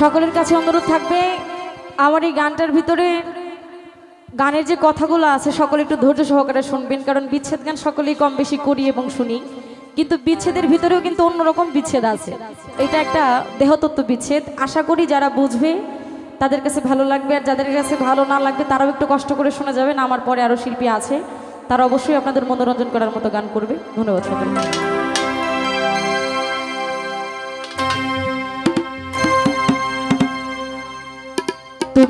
সকলের কাছে অনুরোধ থাকবে, আমার এই গানটার ভিতরে গানের যে কথাগুলো আছে, সকলে একটু ধৈর্য সহকারে শুনবেন, কারণ বিচ্ছেদ গান সকলেই কম বেশি করি এবং শুনি। কিন্তু বিচ্ছেদের ভিতরেও কিন্তু অন্যরকম বিচ্ছেদ আছে। এটা একটা দেহতত্ত্ব বিচ্ছেদ। আশা করি যারা বুঝবে, তাদের কাছে ভালো লাগবে, আর যাদের কাছে ভালো না লাগবে, তারাও একটু কষ্ট করে শোনা যাবেন আমার পরে আরও শিল্পী আছে। তারা অবশ্যই আপনাদের মনোরঞ্জন করার মতো গান করবে। ধন্যবাদ সকলকে।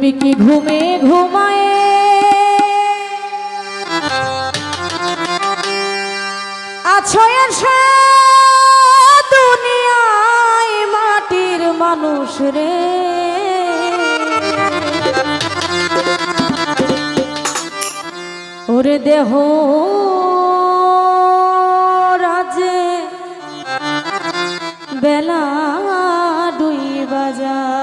তুমি কি ঘুমে ঘুমায়? আছো এসে দুনিয়ায় মাটির মানুষ রে। ওরে দেহ রাজে, বেলা দুই বাজা।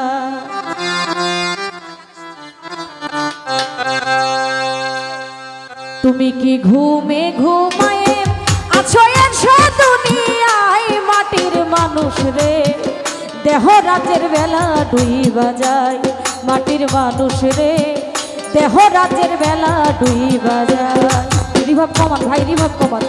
তুমি কি ঘুমে ঘুমায়ে? আছো এসে দুনিয়ায় মাটির মানুষ রে। দেহ রাতের বেলা দুই বাজায়, মাটির মানুষ রে। দেহ রাতের বেলা দুই বাজায়। রিভাব কমান ভাই, রিভাব কমান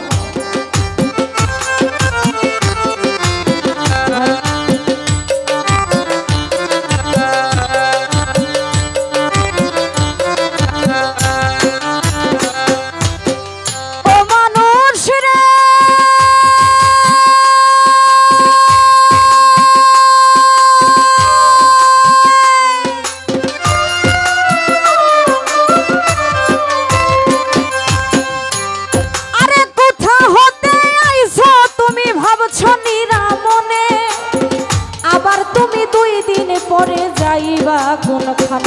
যাইবা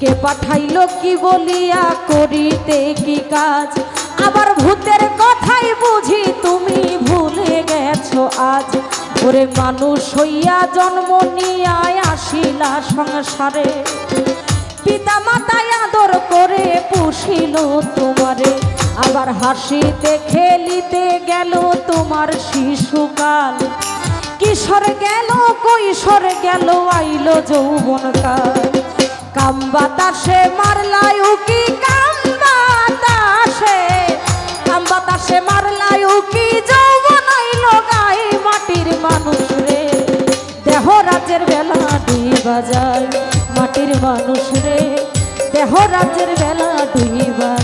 কে পাঠাইলো কি বলিয়া, করিতে কি কাজ? আবার ভূতের কথাই বুঝি, তুমি ভুলে গেছো আজ। ওরে মানুষ হইয়া জন্ম নিয়ায় আসিলা সংসারে। পিতা মাতায় আদর করে পুষিল তোমারে। আবার হাসিতে খেলিতে গেল তোমার শিশুকাল। কিশোর গেল, কৈশোর গেল, আইল যৌবনকাল কাম বাতাসে মারলাই উকি কাম বাতাসে কাম বাতাসে মারলাই উকি, যৌবন আইল গাই মাটির মানুষ রে। দেহ রাজের বেলা দুই বাজায় মাটির মানুষ রে। দেহ রাজের বেলা দুই বাজায়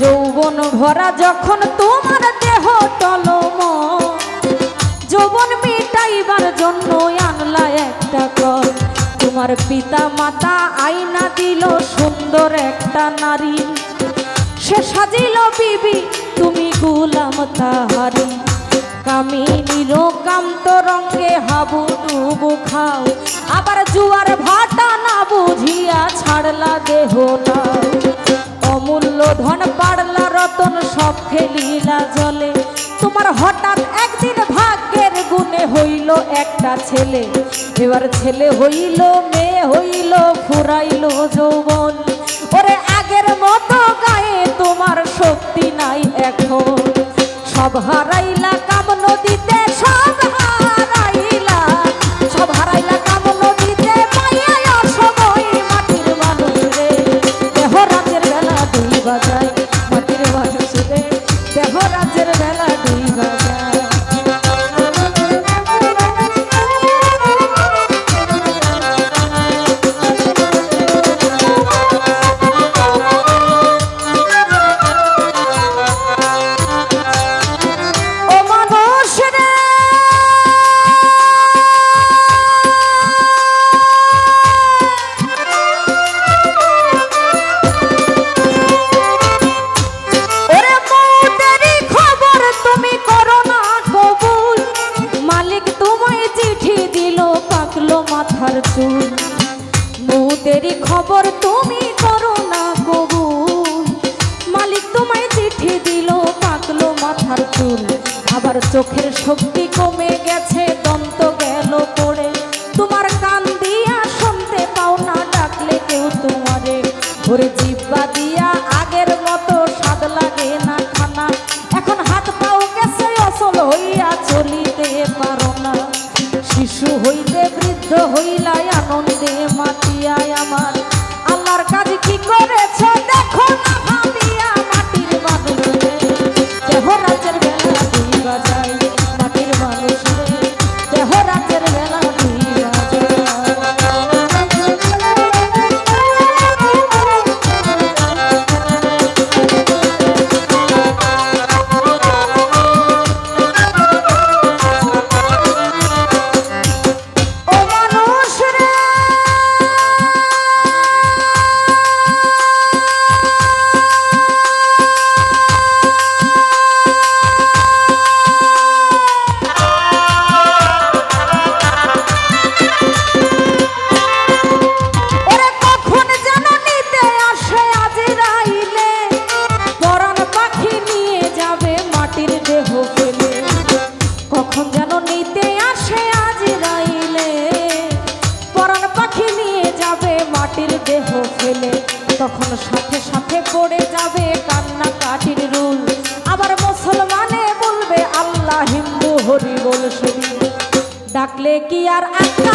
যৌবন ভরা যখন তোমার দেহ টলম যৌবন মিটাইবার জন্য আনলা একটা কর তোমার পিতা মাতা আইনা দিল সুন্দর একটা নারী। সে সাজিল বিবি, তুমি গুলাম তাহারি। কামিনীর কান্ত রঙ্গে হাবু ডুবু খাও। আবার জুয়ার ভাটা না বুঝিয়া ছাড়লা দেহটা অমূল্য ধন পাড়লা রতন সব খেলিলা জলে। তোমার হঠাৎ একদিন ভাগ্যের গুণে হইল একটা ছেলে। এবার ছেলে হইল, মেয়ে হইল, ফুরাইল যৌবন। ওরে আগের মতো গায়ে তোমার শক্তি নাই এখন। সব হারাইলা শক্তি মাটির দেহ ফেলে, তখন সাথে সাথে পড়ে যাবে কান্না কাটির রুল। আবার মুসলমানে বলবে, আল্লাহ হিন্দু হরি বল ডাকলে কি আর একটা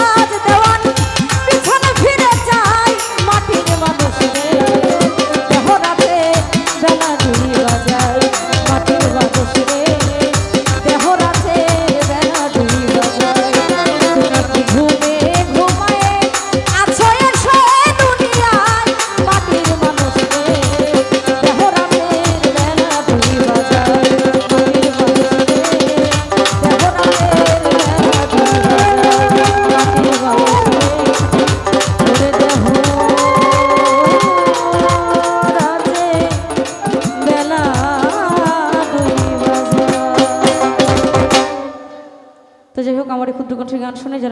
কণ্ঠে গান শুনে যারা